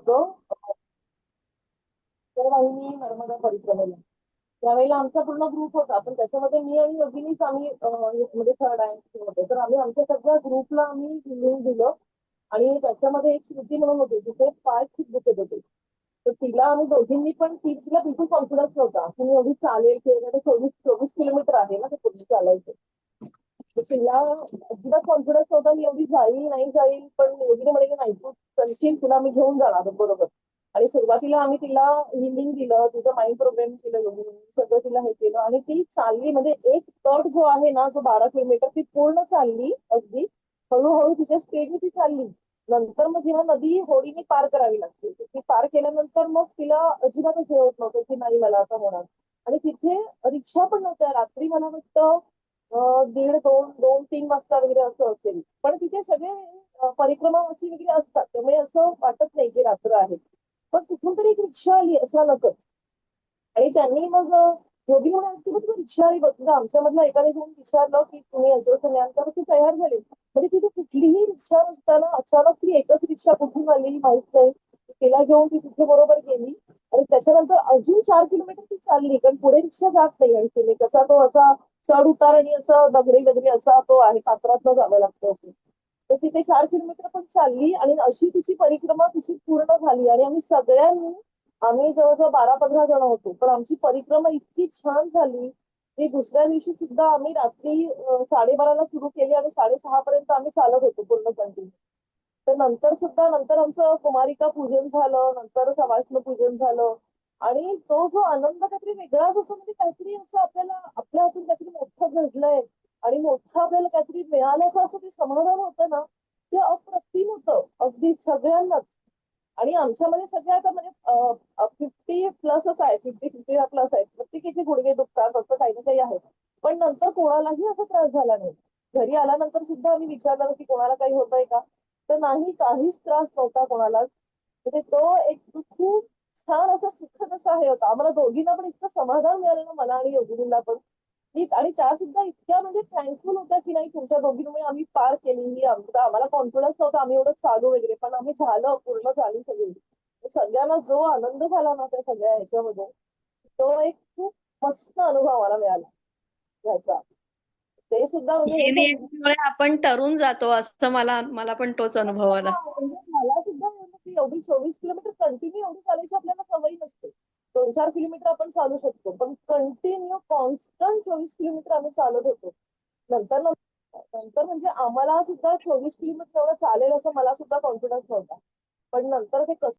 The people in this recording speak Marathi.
होतं. वाहिनी नर्मदा परिक्रमेला. त्यावेळेला आमचा पूर्ण ग्रुप होता. पण त्याच्यामध्ये मी आणि योगिनीच आम्ही म्हणजे थर्ड रँक होते. तर आम्ही आमच्या सगळ्या ग्रुपला आम्ही लिहून दिलं. आणि त्याच्यामध्ये एक श्रुती म्हणून होती. तिथे पाय खूप दुखत होते. तर तिला आम्ही दोघींनी पण ती तिला बिलकुल कॉन्फिडन्स नव्हता. की मी एवढी चालेल किंवा चोवीस चोवीस किलोमीटर आहे ना ते पूर्ण चालायचं. तर तिला अजिबात कॉन्फिडन्स नव्हता. मी एवढी जाईल नाही जाईल पण योगिनी म्हणे की नाही तू चलशील तुला मी घेऊन जाणार बरोबर. आणि सुरुवातीला आम्ही तिला हिलिंग दिलं तिचं माइंड प्रोग्राम केलं सगळं तिला हे केलं. आणि ती चालली म्हणजे एक तट जो आहे ना जो बारा किलोमीटर ती पूर्ण चालली अगदी हळूहळू तिच्या स्पीडने ती चालली. नंतर मग जेव्हा नदी होडीने पार करावी लागते ती पार केल्यानंतर मग तिला अजिबातच हे होत नव्हतं की नाही मला आता होणार. आणि तिथे रिक्षा पण नव्हत्या. रात्री मला वाटतं दीड दोन दोन तीन वाजता वगैरे असं असेल. पण तिथे सगळे परिक्रमा अशी वगैरे असतात. त्यामुळे असं वाटत नाही की रात्र आहे. पण कुठून तरी एक रिक्षा आली अचानकच. आणि त्यांनी मग योगी म्हणाले की मग तुम्ही रिक्षा आली. बघा आमच्यामधल्या एकाने जाऊन विचारलं की तुम्ही असं असं ज्ञान तर ती तयार झाली. म्हणजे तिथे कुठलीही रिक्षा नसताना अचानक ती एकच रिक्षा कुठून आली माहीत नाही. तिला घेऊन ती तिथे बरोबर गेली. आणि त्याच्यानंतर अजून चार किलोमीटर ती चालली. कारण पुढे रिक्षा जात नाही आणि तिने कसा तो असा चढ उतार आणि असं दगडी वगैरे असा तो आहे पात्रातनं जावं लागतं असं. तर तिथे चार किलोमीटर पण चालली आणि अशी तिची परिक्रमा तिची पूर्ण झाली. आणि आम्ही सगळ्यांनी आम्ही जवळजवळ बारा पंधरा जण होतो पण आमची परिक्रमा इतकी छान झाली की दुसऱ्या दिवशी सुद्धा आम्ही रात्री साडेबाराला सुरू केली आणि साडेसहा पर्यंत आम्ही चालत होतो पूर्ण कंटिन्यू. तर नंतर सुद्धा नंतर आमचं कुमारिका पूजन झालं नंतर सवाष्ण पूजन झालं. आणि तो जो आनंद काहीतरी वेगळाच असतो म्हणजे काहीतरी असं आपल्याला आपल्या हातून काहीतरी मोठं घडलंय आणि मोठं आपल्याला काहीतरी मिळाल्याचं असं ते समाधान होतं ना ते अप्रतिम होतं अगदी सगळ्यांनाच. आणि आमच्यामध्ये सगळ्या आता म्हणजे फिफ्टी प्लसच आहे फिफ्टी फिफ्टी प्लस आहे. प्रत्येकीचे गुडघे दुखतात असं काही ना काही आहे. पण नंतर कोणालाही असा त्रास झाला नाही. घरी आल्यानंतर सुद्धा आम्ही विचारलं की कोणाला काही होतंय का? तर नाही काहीच त्रास नव्हता कोणाला म्हणजे तो एक खूप छान असा सुखद असा हे होता? आम्हाला दोघींना पण इतकं समाधान मिळालं ना मला आणि योगिनीला पण. आणि त्या सुद्धा इतक्या म्हणजे थँकफुल होत्या की नाही तुमच्या दोघींमुळे आम्ही पार केली. ही आम्हाला कॉन्फिडन्स नव्हता आम्ही एवढं चालू वगैरे. पण आम्ही झालं पूर्ण झाली सगळी. सगळ्यांना जो आनंद झाला ना त्या सगळ्या ह्याच्यामध्ये तो एक खूप मस्त अनुभव मला मिळाला ह्याचा. ते सुद्धा म्हणजे आपण टरून जातो असं मला मला पण तोच अनुभव आला हा, म्हणजे मला सुद्धा एवढी चोवीस किलोमीटर कंटिन्यू एवढी चालायची आपल्याला सवय नसते. दोन चार किलोमीटर आपण चालू शकतो. पण कंटिन्यू कॉन्स्टंट चोवीस किलोमीटर आम्ही चालत होतो. नंतर नंतर म्हणजे आम्हाला सुद्धा चोवीस किलोमीटर एवढं चालेल असं मला सुद्धा कॉन्फिडन्स नव्हता. पण नंतर ते कसं